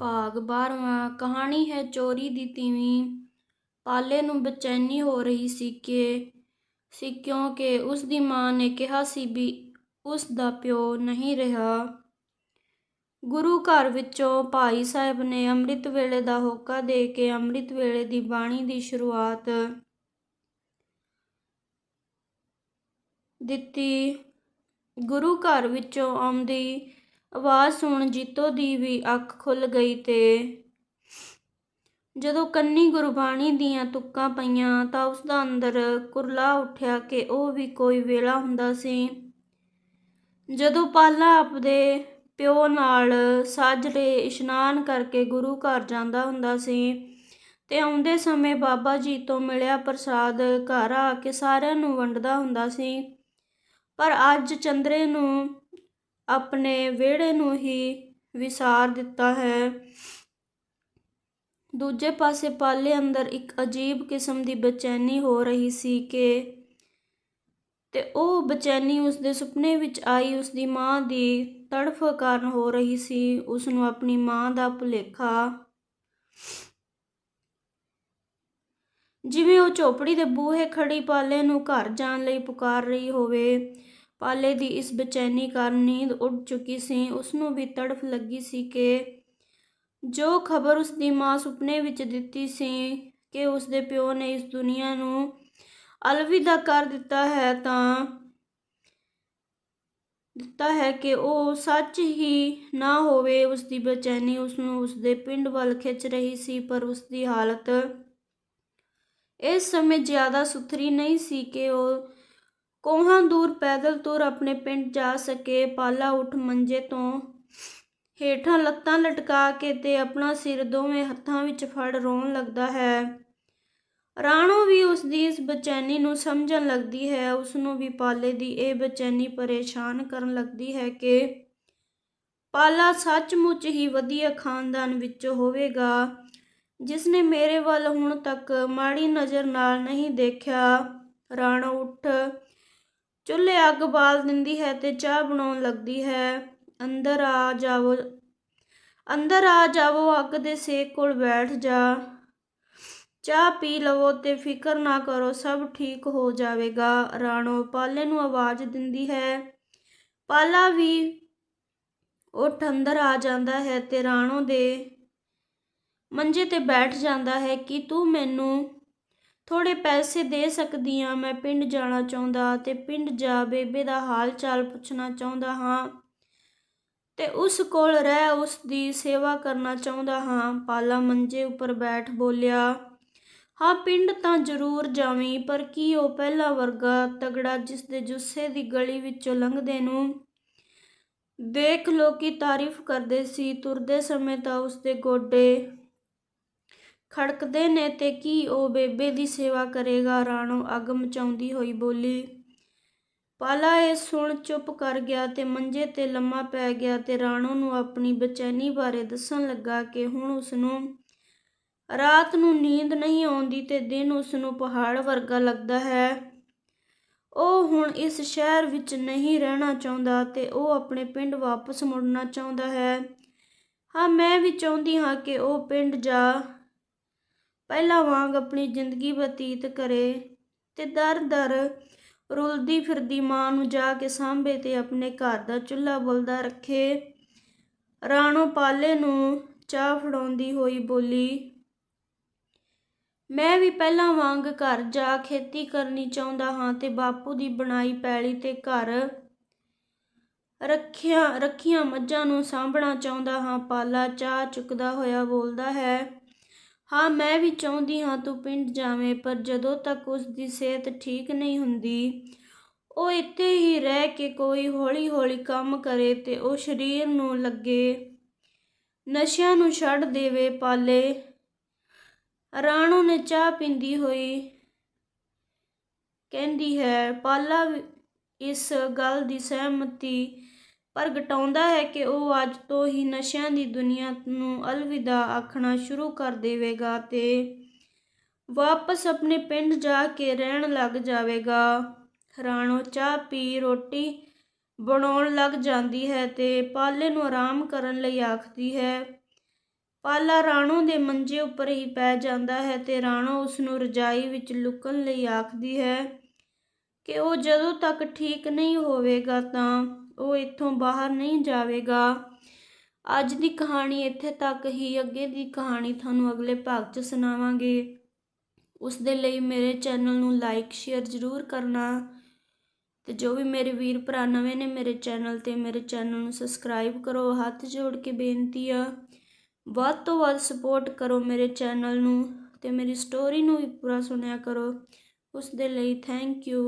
ਭਾਗ 12ਵਾਂ ਕਹਾਣੀ ਹੈ ਚੋਰੀ ਦੀ ਤੀਵੀਂ। ਪਾਲੇ ਨੂੰ ਬੇਚੈਨੀ ਹੋ ਰਹੀ ਸੀ ਕਿ, ਸੀ ਕਿਉਂਕਿ ਉਸ ਦੀ ਮਾਂ ਨੇ ਕਿਹਾ ਸੀ ਵੀ ਉਸ ਦਾ ਪਿਓ ਨਹੀਂ ਰਿਹਾ। ਗੁਰੂ ਘਰ ਵਿੱਚੋਂ ਭਾਈ ਸਾਹਿਬ ਨੇ ਅੰਮ੍ਰਿਤ ਵੇਲੇ ਦਾ ਹੋਕਾ ਦੇ ਕੇ ਅੰਮ੍ਰਿਤ ਵੇਲੇ ਦੀ ਬਾਣੀ ਦੀ ਸ਼ੁਰੂਆਤ ਦਿੱਤੀ। ਗੁਰੂ ਘਰ ਵਿੱਚੋਂ ਆਉਂਦੀ ਆਵਾਜ਼ ਸੁਣ ਜੀਤੋ ਦੀ ਵੀ ਅੱਖ ਖੁੱਲ ਗਈ ਤੇ ਜਦੋਂ ਕੰਨੀ ਗੁਰਬਾਣੀ ਦੀਆਂ ਤੁੱਕਾਂ ਪਈਆਂ ਤਾਂ ਉਸ ਦਾ ਅੰਦਰ ਕੁਰਲਾ ਉੱਠਿਆ ਕਿ ਉਹ ਵੀ ਕੋਈ ਵੇਲਾ ਹੁੰਦਾ ਸੀ। ਜਦੋਂ ਪਾਲਾ ਆਪਦੇ ਪਿਓ ਨਾਲ ਸਾਜਰੇ ਇਸ਼ਨਾਨ ਕਰਕੇ ਗੁਰੂ ਘਰ ਜਾਂਦਾ ਹੁੰਦਾ ਸੀ ਤੇ ਆਉਂਦੇ ਸਮੇਂ ਬਾਬਾ ਜੀ ਤੋਂ ਮਿਲਿਆ ਪ੍ਰਸਾਦ ਘਰ ਆ ਕੇ ਸਾਰਿਆਂ ਨੂੰ ਵੰਡਦਾ ਹੁੰਦਾ ਸੀ। ਪਰ ਅੱਜ ਚੰਦਰੇ ਨੂੰ ਆਪਣੇ ਵਿਹੜੇ ਨੂੰ ਹੀ ਵਿਸਾਰ ਦਿੱਤਾ ਹੈ। ਦੂਜੇ ਪਾਸੇ ਪਾਲੇ ਅੰਦਰ ਇੱਕ ਅਜੀਬ ਕਿਸਮ ਦੀ ਬੇਚੈਨੀ ਹੋ ਰਹੀ ਸੀ ਕਿ ਤੇ ਉਹ ਬੇਚੈਨੀ ਉਸ ਦੇ ਸੁਪਨੇ ਵਿੱਚ ਆਈ ਉਸ ਦੀ ਮਾਂ ਦੀ ਤੜਫ ਕਾਰਨ ਹੋ ਰਹੀ ਸੀ ਉਸ ਨੂੰ ਆਪਣੀ ਮਾਂ ਦਾ ਭੁਲੇਖਾ। ਜਿਵੇਂ ਉਹ ਝੋਪੜੀ ਦੇ ਬੂਹੇ ਖੜੀ ਪਾਲੇ ਨੂੰ ਘਰ ਜਾਣ ਲਈ ਪੁਕਾਰ ਰਹੀ ਹੋਵੇ ਪਾਲੇ ਦੀ ਇਸ ਬੇਚੈਨੀ ਕਾਰਨ ਨੀਂਦ ਉੱਡ ਚੁੱਕੀ ਸੀ। ਉਸ ਨੂੰ ਵੀ ਤੜਫ ਲੱਗੀ ਸੀ ਕਿ ਜੋ ਖਬਰ ਉਸ ਦੀ ਮਾਂ ਸੁਪਨੇ ਵਿੱਚ ਦਿੱਤੀ ਸੀ ਕਿ ਉਸ ਦੇ ਪਿਓ ਨੇ ਇਸ ਦੁਨੀਆ ਨੂੰ ਅਲਵਿਦਾ ਕਰ ਦਿੱਤਾ ਹੈ ਤਾਂ ਦਿੱਤਾ ਹੈ ਕਿ ਉਹ ਸੱਚ ਹੀ ਨਾ ਹੋਵੇ। ਉਸ ਦੀ ਬੇਚੈਨੀ ਉਸ ਨੂੰ ਉਸ ਦੇ ਪਿੰਡ ਵੱਲ ਖਿੱਚ ਰਹੀ ਸੀ, ਪਰ ਉਸ ਦੀ ਹਾਲਤ ਇਸ ਸਮੇਂ ਜ਼ਿਆਦਾ ਸੁਥਰੀ ਨਹੀਂ ਸੀ ਕਿ ਉਹ ਕੋਹਾਂ ਦੂਰ ਪੈਦਲ ਤੁਰ ਆਪਣੇ ਪਿੰਡ ਜਾ ਸਕੇ, ਪਾਲਾ ਉੱਠ ਮੰਜੇ ਤੋਂ। ਹੇਠਾਂ ਲੱਤਾਂ ਲਟਕਾ ਕੇ ਤੇ ਆਪਣਾ ਸਿਰ ਦੋਵੇਂ ਹੱਥਾਂ ਵਿੱਚ ਫੜ ਰੋਣ ਲੱਗਦਾ ਹੈ। ਰਾਣੋ ਵੀ ਉਸ ਦੀ ਇਸ ਬੇਚੈਨੀ ਨੂੰ ਸਮਝਣ ਲੱਗਦੀ ਹੈ। ਉਸ ਨੂੰ ਵੀ ਪਾਲੇ ਦੀ ਇਹ ਬੇਚੈਨੀ ਪਰੇਸ਼ਾਨ ਕਰਨ ਲੱਗਦੀ ਹੈ ਕਿ ਪਾਲਾ ਸੱਚਮੁੱਚ ਹੀ ਵਧੀਆ ਖਾਨਦਾਨ ਵਿੱਚ ਹੋਵੇਗਾ ਜਿਸ ਨੇ ਮੇਰੇ ਵੱਲ ਹੁਣ ਤੱਕ ਮਾੜੀ ਨਜ਼ਰ ਨਾਲ ਨਹੀਂ ਦੇਖਿਆ। ਰਾਣੋ ਉੱਠ ਚੁੱਲ੍ਹੇ ਅੱਗ ਬਾਲ ਦਿੰਦੀ ਹੈ ਤੇ ਚਾਹ ਬਣਾਉਣ ਲੱਗਦੀ ਹੈ। ਅੰਦਰ ਆ ਜਾਵੋ, ਅੰਦਰ ਆ ਜਾਵੋ, ਅੱਗ ਦੇ ਸੇਕ ਕੋਲ ਬੈਠ ਜਾ। ਚਾਹ ਪੀ ਲਵੋ ਤੇ ਫਿਕਰ ਨਾ ਕਰੋ, ਸਭ ਠੀਕ ਹੋ ਜਾਵੇਗਾ। ਰਾਣੋ ਪਾਲੇ ਨੂੰ ਆਵਾਜ਼ ਦਿੰਦੀ ਹੈ। ਪਾਲਾ ਵੀ ਉਹ ਅੰਦਰ ਆ ਜਾਂਦਾ ਹੈ ਤੇ ਰਾਣੋ ਦੇ ਮੰਜੇ ਤੇ ਬੈਠ ਜਾਂਦਾ ਹੈ ਕਿ ਤੂੰ ਮੈਨੂੰ ਥੋੜੇ ਪੈਸੇ ਦੇ ਸਕਦੀ ਹਾਂ, ਮੈਂ ਪਿੰਡ ਜਾਣਾ ਚਾਹੁੰਦਾ ਤੇ ਪਿੰਡ ਜਾ ਬੇਬੇ ਦਾ ਹਾਲ ਚਾਲ ਪੁੱਛਣਾ ਚਾਹੁੰਦਾ ਹਾਂ। ਤੇ ਉਸ ਕੋਲ ਰਹਿ ਉਸ ਦੀ ਸੇਵਾ ਕਰਨਾ ਚਾਹੁੰਦਾ ਹਾਂ। ਪਾਲਾ ਮੰਜੇ ਉੱਪਰ ਬੈਠ ਬੋਲਿਆ, ਹਾਂ, ਪਿੰਡ ਤਾਂ ਜ਼ਰੂਰ ਜਾਵੀਂ, ਪਰ ਕੀ ਉਹ ਪਹਿਲਾ ਵਰਗਾ ਤਗੜਾ ਜਿਸ ਦੇ ਜੁੱਸੇ ਦੀ ਗਲੀ ਵਿੱਚੋਂ ਲੰਘਦੇ ਨੂੰ? ਦੇਖ ਲੋਕੀ ਤਾਰੀਫ ਕਰਦੇ ਸੀ। ਤੁਰਦੇ ਸਮੇਂ ਤਾਂ ਉਸ ਦੇ ਗੋਡੇ ਖੜਕਦੇ ਨੇ ਤੇ ਕੀ ਉਹ ਬੇਬੇ ਦੀ ਸੇਵਾ ਕਰੇਗਾ? ਰਾਣੋ ਅੱਗ ਮਚਾਉਂਦੀ ਹੋਈ ਬੋਲੀ, ਪਾਲਾ ਇਹ ਸੁਣ, ਚੁੱਪ ਕਰ ਗਿਆ ਤੇ ਮੰਜੇ ਤੇ ਲੰਮਾ ਪੈ ਗਿਆ ਤੇ ਰਾਣੋ ਨੂੰ ਆਪਣੀ ਬੇਚੈਨੀ ਬਾਰੇ ਦੱਸਣ ਲੱਗਾ ਕਿ ਹੁਣ ਉਸ ਨੂੰ ਰਾਤ ਨੂੰ ਨੀਂਦ ਨਹੀਂ ਆਉਂਦੀ ਤੇ ਦਿਨ ਉਸ ਨੂੰ ਪਹਾੜ ਵਰਗਾ ਲੱਗਦਾ ਹੈ। ਉਹ ਹੁਣ ਇਸ ਸ਼ਹਿਰ ਵਿੱਚ ਨਹੀਂ ਰਹਿਣਾ ਚਾਹੁੰਦਾ ਤੇ ਉਹ ਆਪਣੇ ਪਿੰਡ ਵਾਪਸ ਮੁੜਨਾ ਚਾਹੁੰਦਾ ਹੈ। ਹਾਂ, ਮੈਂ ਵੀ ਚਾਹੁੰਦੀ ਹਾਂ ਕਿ ਉਹ ਪਿੰਡ ਜਾ ਪਹਿਲਾਂ ਵਾਂਗ ਆਪਣੀ ਜ਼ਿੰਦਗੀ ਬਤੀਤ ਕਰੇ ਤੇ ਦਰ-ਦਰ ਰੁਲਦੀ ਫਿਰਦੀ ਮਾਂ ਨੂੰ ਜਾ ਕੇ ਸਾਂਭੇ ਤੇ ਆਪਣੇ ਘਰ ਦਾ ਚੁੱਲ੍ਹਾ ਬਲਦਾ ਰੱਖੇ। ਰਾਣੋ ਪਾਲੇ ਨੂੰ ਚਾਹ ਫੜਾਉਂਦੀ ਹੋਈ ਬੋਲੀ, ਮੈਂ ਵੀ ਪਹਿਲਾਂ ਵਾਂਗ ਘਰ ਜਾ ਖੇਤੀ ਕਰਨੀ ਚਾਹੁੰਦਾ ਹਾਂ ਤੇ ਬਾਪੂ ਦੀ ਬਣਾਈ ਪੈਲੀ ਤੇ ਘਰ ਰੱਖਿਆ, ਰੱਖੀਆਂ ਮੱਝਾਂ ਨੂੰ ਸਾਂਭਣਾ ਚਾਹੁੰਦਾ ਹਾਂ। ਪਾਲਾ ਚਾਹ ਚੁੱਕਦਾ ਹੋਇਆ ਬੋਲਦਾ ਹੈ ਹਾਂ, ਮੈਂ ਵੀ ਚਾਹੁੰਦੀ ਹਾਂ ਤੂੰ ਪਿੰਡ ਜਾਵੇਂ, ਪਰ ਜਦੋਂ ਤੱਕ ਉਸ ਦੀ ਸਿਹਤ ਠੀਕ ਨਹੀਂ ਹੁੰਦੀ, ਉਹ ਇੱਥੇ ਹੀ ਰਹਿ ਕੇ ਕੋਈ ਹੌਲੀ-ਹੌਲੀ ਕੰਮ ਕਰੇ ਤੇ ਉਹ ਸਰੀਰ ਨੂੰ ਲੱਗੇ, ਨਸ਼ਿਆਂ ਨੂੰ ਛੱਡ ਦੇਵੇ ਪਾਲੇ। ਰਾਣੋ ਨੇ ਚਾਹ ਪੀਂਦੀ ਹੋਈ ਕਹਿੰਦੀ ਹੈ, ਪਾਲਾ ਇਸ ਗੱਲ ਦੀ ਸਹਿਮਤੀ ਪ੍ਰਗਟਾਉਂਦਾ ਹੈ ਕਿ ਉਹ ਅੱਜ ਤੋਂ ਹੀ ਨਸ਼ਿਆਂ ਦੀ ਦੁਨੀਆ ਨੂੰ ਅਲਵਿਦਾ ਆਖਣਾ ਸ਼ੁਰੂ ਕਰ ਦੇਵੇਗਾ ਤੇ ਵਾਪਸ ਆਪਣੇ ਪਿੰਡ ਜਾ ਕੇ ਰਹਿਣ ਲੱਗ ਜਾਵੇਗਾ। ਰਾਣੋ ਚਾਹ ਪੀ, ਰੋਟੀ ਬਣਾਉਣ ਲੱਗ ਜਾਂਦੀ ਹੈ ਤੇ ਪਾਲੇ ਨੂੰ ਆਰਾਮ ਕਰਨ ਲਈ ਆਖਦੀ ਹੈ। ਪਾਲਾ ਰਾਣੋ ਦੇ ਮੰਜੇ ਉੱਪਰ ਹੀ ਪੈ ਜਾਂਦਾ ਹੈ ਤੇ ਰਾਣੋ ਉਸ ਨੂੰ ਰਜਾਈ ਵਿੱਚ ਲੁਕਣ ਲਈ ਆਖਦੀ ਹੈ ਕਿ ਉਹ ਜਦੋਂ ਤੱਕ ਠੀਕ ਨਹੀਂ ਹੋਵੇਗਾ ਤਾਂ ਉਹ ਇੱਥੋਂ ਬਾਹਰ ਨਹੀਂ ਜਾਵੇਗਾ। ਅੱਜ ਦੀ ਕਹਾਣੀ ਇੱਥੇ ਤੱਕ ਹੀ, ਅੱਗੇ ਦੀ ਕਹਾਣੀ ਤੁਹਾਨੂੰ ਅਗਲੇ ਭਾਗ 'ਚ ਸੁਣਾਵਾਂਗੇ। ਉਸ ਦੇ ਲਈ ਮੇਰੇ ਚੈਨਲ ਨੂੰ ਲਾਈਕ, ਸ਼ੇਅਰ ਜ਼ਰੂਰ ਕਰਨਾ ਤੇ ਜੋ ਵੀ ਮੇਰੇ ਵੀਰ ਭਰਾ ਨਵੇਂ ਨੇ ਮੇਰੇ ਚੈਨਲ ਤੇ, ਮੇਰੇ ਚੈਨਲ ਨੂੰ ਸਬਸਕ੍ਰਾਈਬ ਕਰੋ। ਹੱਥ ਜੋੜ ਕੇ ਬੇਨਤੀ ਆ, ਵੱਧ ਤੋਂ ਵੱਧ ਸਪੋਰਟ ਕਰੋ ਮੇਰੇ ਚੈਨਲ ਨੂੰ ਤੇ ਮੇਰੀ ਸਟੋਰੀ ਨੂੰ ਵੀ ਪੂਰਾ ਸੁਣਿਆ ਕਰੋ। ਉਸ ਦੇ ਲਈ ਥੈਂਕ ਯੂ